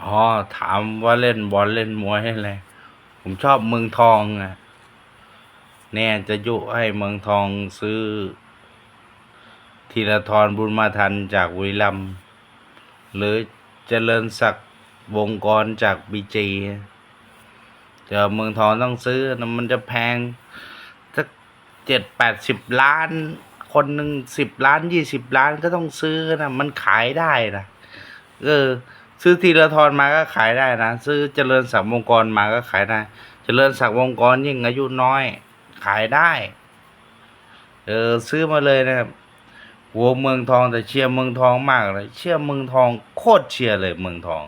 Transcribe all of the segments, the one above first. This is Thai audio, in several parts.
อ๋อถามว่าเล่นบอลเล่นมวยอะไรผมชอบเมืองทองอะ แน่จะยุให้เมืองทองซื้อธีรทรบุญมาทันจากบุรีรัมหรือเจริญศักดิ์วงกรจากบีจีจะเมืองทองต้องซื้อนะมันจะแพงสักเจ็ดแปดสิบล้าน คนหนึ่งสิบล้านยี่สิบล้านก็ต้องซื้อนะมันขายได้นะเออ ซื้อธีรทรมาก็ขายได้นะ ซื้อเจริญศักวงกรมาก็ขายได้ เจริญศักวงกรยิ่งอายุน้อย ขายได้ เออซื้อมาเลยนะครับหัวเมืองทองแต่เชียร์เมืองทองมากเลย เชียร์เมืองทองโคตรเชียร์เลยเมืองทอง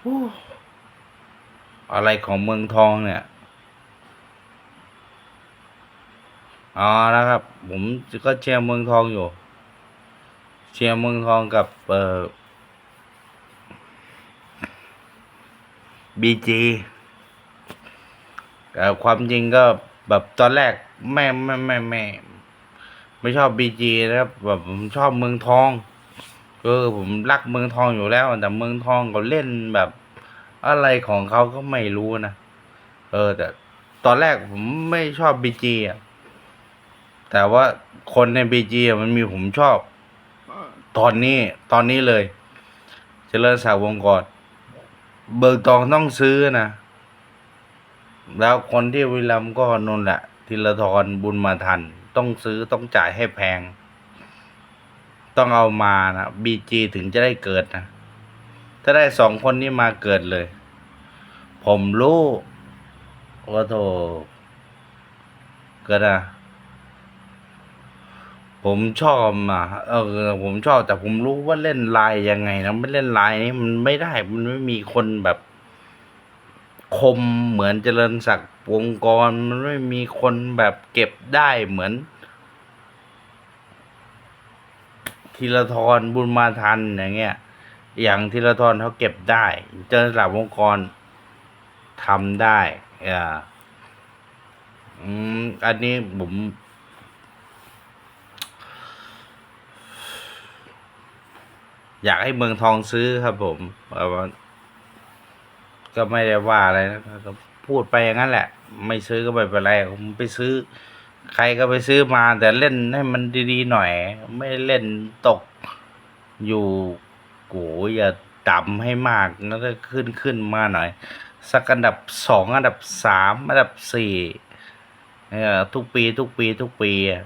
โอ้อะไรของเมืองทองเนี่ยอ๋อนะครับ ผมก็เชียร์เมืองทองอยู่ เชียร์เมืองทองกับเอ่อ บีจีแต่ความจริงก็แบบตอนแรกไม่ไม่ไม่ไม่ไม่ชอบบีจีนะครับแบบผมชอบเมืองทองเออผมรักเมืองทองอยู่แล้ว แต่เมืองทองเขาเล่นแบบอะไรของเขาก็ไม่รู้นะเออ แต่ตอนแรกผมไม่ชอบบีจีอะแต่ว่าคนในบีจีมันมีผมชอบ ตอนนี้ตอนนี้เลยเจริญศักดิ์วงกร เบิกทองต้องซื้อนะ แล้วคนที่วิลัมก็นนแหละธีรทรบุญมาทัน ต้องซื้อต้องจ่ายให้แพง ต้องเอามานะบีจีถึงจะได้เกิดนะ ถ้าได้สองคนนี้มาเกิดเลย ผมรู้ว่าโถเกิดอะ ผมชอบอะเออผมชอบแต่ผมรู้ว่าเล่นลายยังไงนะไม่เล่นลายนี้มันไม่ได้มันไม่มีคนแบบ คมเหมือนเจริญศักดิ์วงกรมันไม่มีคนแบบเก็บได้เหมือนธีรทรบุญมาทันอย่างเงี้ย อย่างธีรทรเขาเก็บได้ เจริญศักดิ์วงกรทำได้อ่าอืมอันนี้ผม อยากให้เมืองทองซื้อครับ ผมก็ไม่ได้ว่าอะไรนะก็พูดไปอย่างนั้นแหละ ไม่ซื้อก็ไม่เป็นไรผมไปซื้อ ใครก็ไปซื้อมา แต่เล่นให้มันดีๆหน่อย ไม่เล่นตกอยู่โกอย่าต่ำให้มากแล้วก็ขึ้นขึ้นมาหน่อย สักอันดับสองอันดับสามอันดับสี่ทุกปีทุกปีทุกปีอะ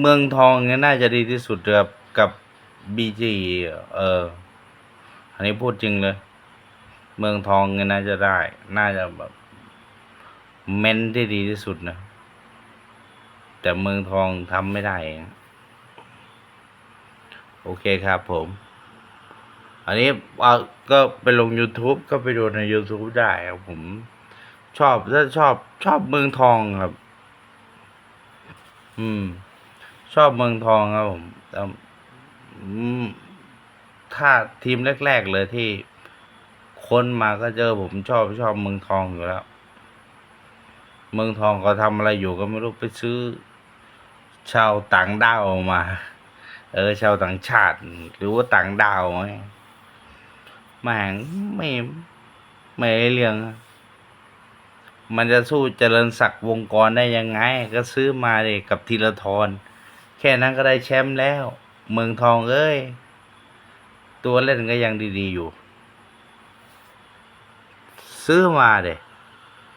เมืองทองเนี่ยน่าจะดีที่สุดกับกับบีจีเออ อันนี้พูดจริงเลย เมืองทองเนี่ยน่าจะได้ น่าจะแบบเมนที่ดีที่สุดนะ แต่เมืองทองทำไม่ได้ โอเคครับผม อันนี้เอาก็ไปลง YouTube ก็ไปดูใน YouTube ได้ครับผม ชอบถ้าชอบชอบเมืองทองครับ อืม ชอบเมืองทองครับผมแต่ถ้าทีมแรก ๆ เลยที่คนมาก็เจอผมชอบชอบเมืองทองอยู่แล้ว เมืองทองก็ทำอะไรอยู่ก็ไม่รู้ไปซื้อ ชาวต่างดาวมา เออ ชาวต่างชาติ หรือว่าต่างดาวไงแม่งไม่ไม่เรื่อง มันจะสู้เจริญศักดิ์วงกรได้ยังไง ก็ซื้อมาเลยกับธีรทร แค่นั้นก็ได้แชมป์แล้ว เมืองทองเอ้ย ตัวเล่นก็ยังดีๆอยู่ ซื้อมาเด้